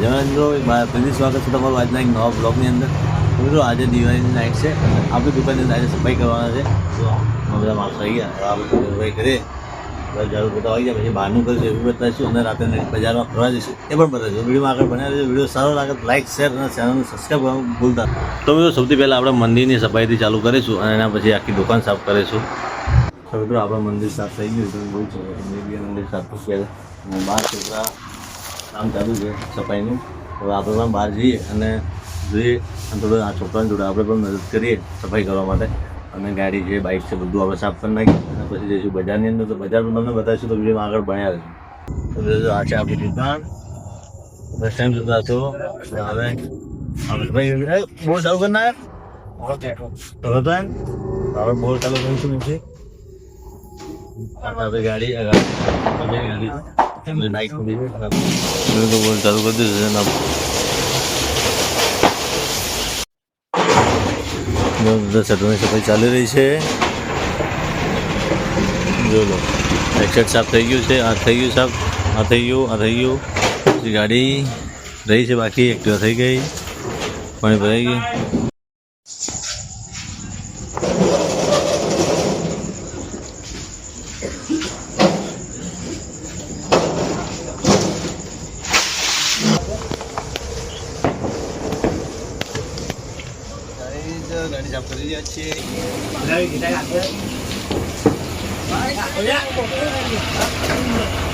જય મિત્રો ફરી સ્વાગત છે તમારું આજના એક નવા બ્લોગની અંદર. મિત્રો, આજે દિવાળીની નાઇટ છે. આપણી દુકાનની આજે સફાઈ કરવાના છે. તો બધા માણસો આવી ગયા. આપણે સફાઈ કરીએ. બધા ઝાડુ પોતા આવી ગયા. પછી બહારનું કરીશું એવું બતાવીશું અને રાતે બજારમાં ફરવા જઈશું. એ પણ બતાવીશું વિડીયોમાં આગળ બન્યા છે વીડિયો સારો લાગે તો લાઈક શેર અને ચેનલને સબસ્ક્રાઈબ કરવાનું ભૂલતા તો મિત્રો, સૌથી પહેલાં આપણે મંદિરની સફાઈથી ચાલુ કરીશું અને એના પછી આખી દુકાન સાફ કરીશું. તો મિત્રો, આપણે મંદિર સાફ થઈ ગયું બહુ મંદિર સાફ થઈ ગયા બાર છોકરા કામ ચાલુ છે સફાઈનું. હવે આપણે પણ બહાર જઈએ અને જોઈએ અને થોડું આ છોકરાને જોડે આપણે પણ મદદ કરીએ સફાઈ કરવા માટે. અને ગાડી છે બાઇક છે, બધું આપણે સાફ કરી નાખીએ અને પછી જઈશું બજારની અંદર. તો બજાર પણ તમને બતાવીશું તો વિડીયોમાં આગળ ભણ્યા છે તો આ છે આપણી દુકાન. ફર્સ્ટ ટાઈમ જોતા છો. હવે ભાઈ બોલ ચાલુ કરી નાખ તો હતો એમ. હવે બોલ ચાલુ કરીશું નથી આપણે ગાડી ગાડી. ચાલુ કરી દીધું છે શટરની સફાઈ ચાલી રહી છે સાફ થઈ ગયું છે આ થઈ ગયું સાફ આ થઈ ગયું આ થઈ ગયું. ગાડી રહી છે, બાકી એક્ટિવા થઈ ગઈ. પાણી ભરાઈ ગઈ ગાડી સાફ કરી રહ્યા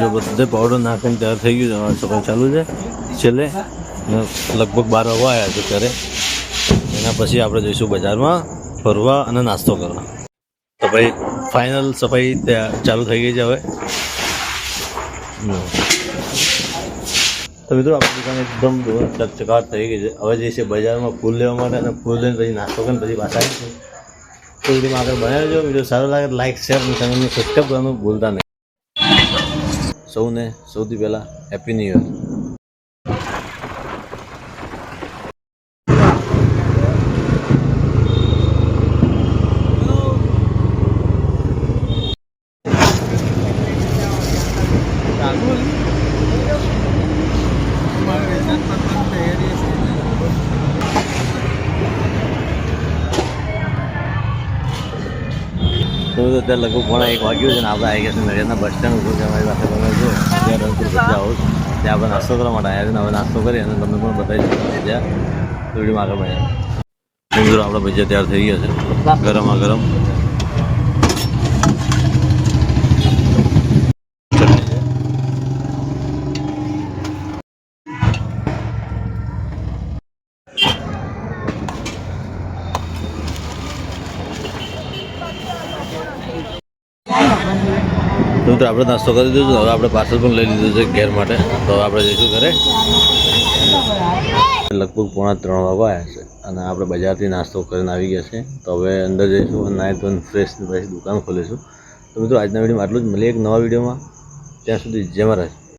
જો બધે પાવડર નાખીને તૈયાર થઈ ગયું છે. સફાઈ ચાલુ છે. છેલ્લે લગભગ બાર વાગવા આવ્યા છે ઘરે. એના પછી આપણે જઈશું બજારમાં ફરવા અને નાસ્તો કરવા. તો ભાઈ ફાઇનલ સફાઈ ચાલુ થઈ ગઈ છે હવે. તો મિત્રો, આપણી દુકાન એકદમ ચકચકાટ થઈ ગઈ છે. હવે જઈશે બજારમાં ફૂલ લેવા માટે અને ફૂલ લઈને પછી નાસ્તો કરીને પછી પાછા આવીશું. તો વિડીયોમાં આગળ બનાવ્યો વીડિયો સારો લાગે લાઇક શેર અને ચેનલને સબસ્ક્રાઈબ કરવાનું ભૂલતા નહીં. સૌને સૌથી પહેલાં હેપી ન્યૂ યર તો અત્યારે લગભગ પોણા એક વાગ્યું છે ને આપણે આવી ગયા છે નડિયાદના બસ સ્ટેન્ડ ઉપર છે અમારી પાસે તમે જો ત્યાં રણપુર બધા આવું ત્યાં આપણે નાસ્તો કરવા માટે આવ્યા છે ને હવે નાસ્તો કરી અને તમને પણ બતાવી ત્યાં. વિડીયોમાં આગળ મળ્યા મિત્રો આપણે ભજીયા તૈયાર થઈ ગયા છે. ગરમા ગરમ ચટણી છે તો આપણે નાસ્તો કરી દીધો હવે આપણે પાર્સલ પણ લઈ લીધું છે ઘેર માટે. તો આપણે જઈશું ઘરે. લગભગ પોણા ત્રણ વાગવા આવ્યા છે અને આપણે બજારથી નાસ્તો કરીને આવી ગયા છે. તો હવે અંદર જઈશું અને નાઈ ધોઈને ફ્રેશ પછી દુકાન ખોલીશું. તો મિત્રો, આજના વિડીયોમાં આટલું જ. મળીએ એક નવા વિડીયોમાં ત્યાં સુધી જય મહારાજ.